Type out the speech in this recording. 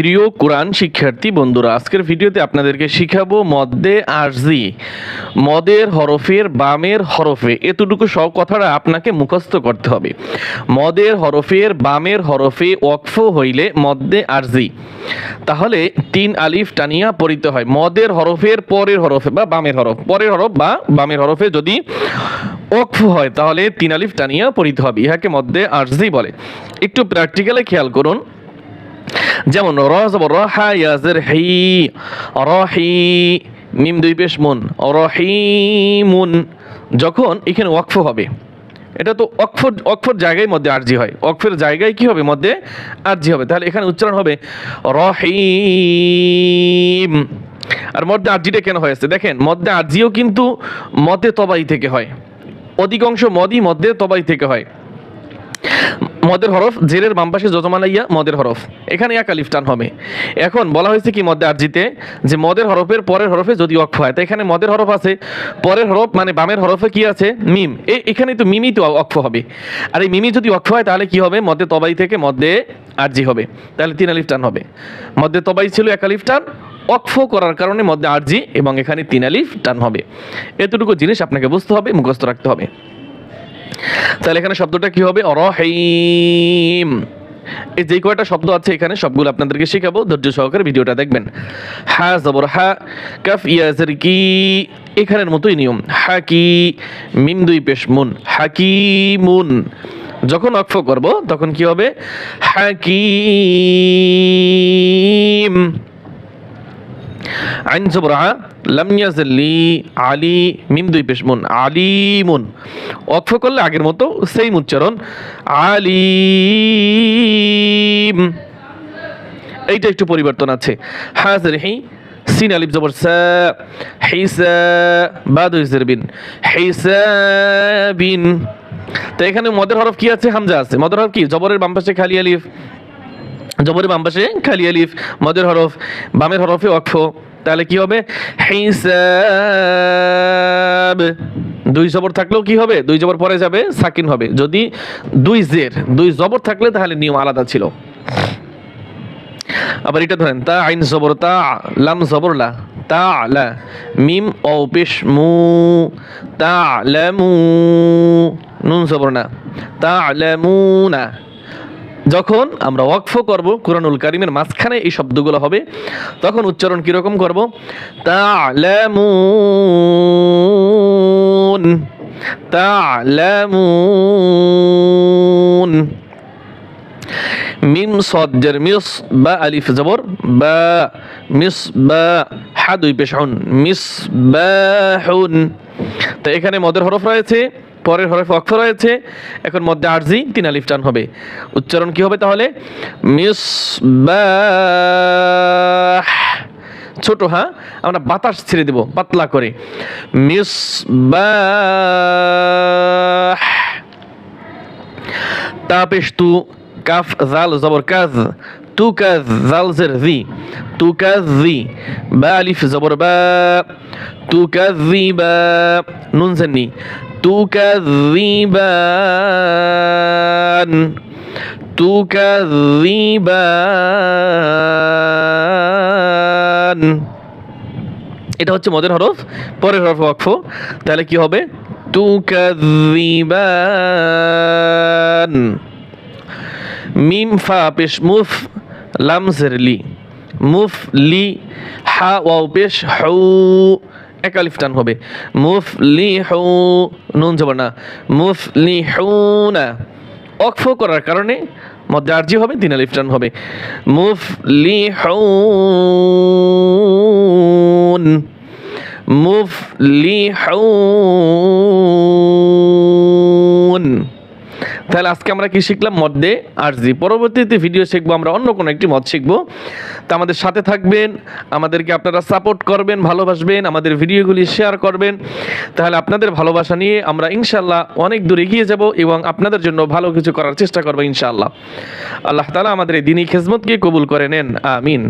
প্রিয় কোরআন শিক্ষার্থী বন্ধুরা, আজকের ভিডিওতে আপনাদেরকে শিখাবো মদ্দে আরজি, মদের হরফের বামের হরফে। এতটুকু সব কথাটা আপনাকে মুখস্থ করতে হবে। মদের হরফের বামের হরফে ওয়াকফ হইলে মদ্দে আরজি। তাহলে তিন আলিফ টানিয়া পড়িতে হয়। মদের হরফের পরের হরফে বা বামের হরফ। পরের হরফ বা বামের হরফে যদি ওকফ হয়, তাহলে তিন আলিফ টানিয়া পড়িতে হবে। ইহাকে মধ্যে আরজি বলে। একটু প্র্যাকটিক্যালে খেয়াল করুন। যেমন র জবর র হা ইয়াজের হি রহি, মিম দুই পেশ মুন, রহিমুন, যখন এখানে ওয়াকফ হবে। এটা তো অক্ষর অক্ষর জায়গায় মধ্যে আর্জি হয়। অক্ষরের জায়গায় কি হবে? মধ্যে আর্জি হবে। তাহলে এখানে উচ্চারণ হবে রহিম। আর মধ্যে আর্জিটা কেন হয়েছে দেখেন, মধ্যে আর্জিও কিন্তু মতে তবাই থেকে হয়। অধিকাংশ মদই মধ্যে তবাই থেকে হয়। মদের হরফ, জেরের বাম পাশে যজমানাইয়া মদের হরফ। এখানে এক আলিফ টান হবে। এখন বলা হয়েছে কি মধ্যে আরজিতে? যে মদের হরফের পরের হরফে যদি অক্ষ হয়, তো এখানে মদের হরফ আছে। পরের হরফ মানে বামের হরফে কি আছে? মিম। এখানে তো মিমই তো অক্ষ হবে। আর এই মিমি যদি অক্ষ হয়, তাহলে কি হবে? মধ্যে তবাই থেকে মধ্যে আরজি হবে। তাহলে তিন আলিফ টান হবে। মধ্যে তবাই ছিল এক আলিফ টান। অক্ফ করার কারণে মধ্যে আরজি এবং এখানে তিন আলিফ টান হবে। এতটুকু জিনিস আপনাকে বুঝতে হবে, মুখস্থ রাখতে হবে। তাহলে এখানে শব্দটা কি হবে? অরহিম। এই যে কয়টা শব্দ আছে এখানে, সবগুলো আপনাদেরকে শেখাবো। ধৈর্য সহকারে ভিডিওটা দেখবেন। হা, জবর, হা, কাফ ইয়াজের কি। এখানের মতোই নিয়ম। হাকি মিম, দুই, পেশ, মুন। হাকিমুন যখন অক্ফ করব, তখন কি হবে? হাকিম আইন জবরা লাম ইয়াজলি আলী মিম দুই পেশ মুন, আলিমুন। অক্ষ করলে আগের মতো সেম উচ্চারণ, আলিম। এইটা একটু পরিবর্তন আছে। হাজর হি সিন আলিফ জবর সা, হিসা, বাদ হইসের বিন। তো এখানে মদের হরফ কি আছে? হামজা আছে। মদের হরফ কি? জবরের বাম পাশে খালি আলিফ। জবরের বাম পাশে খালি আলিফ, মদের হরফ, বামের হরফে অক্ষ। তাহলে কি হবে? হিসাব। দুই জবর থাকলেও কি হবে? দুই জবর পরে যাবে, সাকিন হবে। যদি দুই জের, দুই জবর থাকলে তাহলে নিয়ম আলাদা ছিল। আবার এটা ধরেন, তা আইন জবর, তা লাম জবর, লা, তা লা, মিম ও মু, তা লামু নুন জবর না, তা লামু না। যখন আমরা ওয়াকফ করব কোরআনুল কারিমের মাঝখানে এই শব্দগুলো হবে, তখন উচ্চারণ কীরকম করব? তালামুন তালামুন। মিম সজ্জের মিস বা আলিফ জবর, বা মিস বা হা দুই পেশাউন, মিস বাহুন তো এখানে মদের হরফ রয়েছে পরের হরফে অক্ষর রয়েছে। এখন মধ্যে আরজি, তিন আলিফ টান হবে। উচ্চারণ কি হবে তাহলে? মিস ছোট হ্যাঁ? আমরা বাতাস ছেড়ে দেব, পাতলা করে। মিস তাপেশ তু কাফ, জাল, জবর, কাজ। তু, কাজ, জাল, জের, জি। তু, কাজ, জি। বা, আলিফ, জবর, বা। তু, কাজ, জি, বা। নুন জেননি তু কাজ জি বান তু কাজ জি এটা হচ্ছে মদের হরফ, পরের হরফ ওয়াকফ। তাহলে কি হবে? তু কাযিবান মিম, ফা, পেশ, মুফ, লাম জেরলি মুফ, লি, হা, ওয়াও, পেশ হু এক আলিফ টান হবে। মুফ লি নুন যাব না। মুফ লি না অক্ফ করার কারণে মধ্যে আর্জি হবে তিন আলিফ টান হবে। মুফ লি মুফ লি হুন তাহলে আজকে আমরা কি শিখলাম? মধ্যে আরজি। পরবর্তীতে ভিডিও শিখব, আমরা অন্য কোনো একটি মত শিখব। তা আমাদের সাথে থাকবেন, আমাদেরকে আপনারা সাপোর্ট করবেন, ভালোবাসবেন, আমাদের ভিডিওগুলি শেয়ার করবেন। তাহলে আপনাদের ভালোবাসা নিয়ে আমরা ইনশাল্লাহ অনেক দূর এগিয়ে যাব এবং আপনাদের জন্য ভালো কিছু করার চেষ্টা করব ইনশাআল্লাহ। আল্লাহ তালা আমাদের এই দিনই খেজমতকে কবুল করে নেন। আমিন।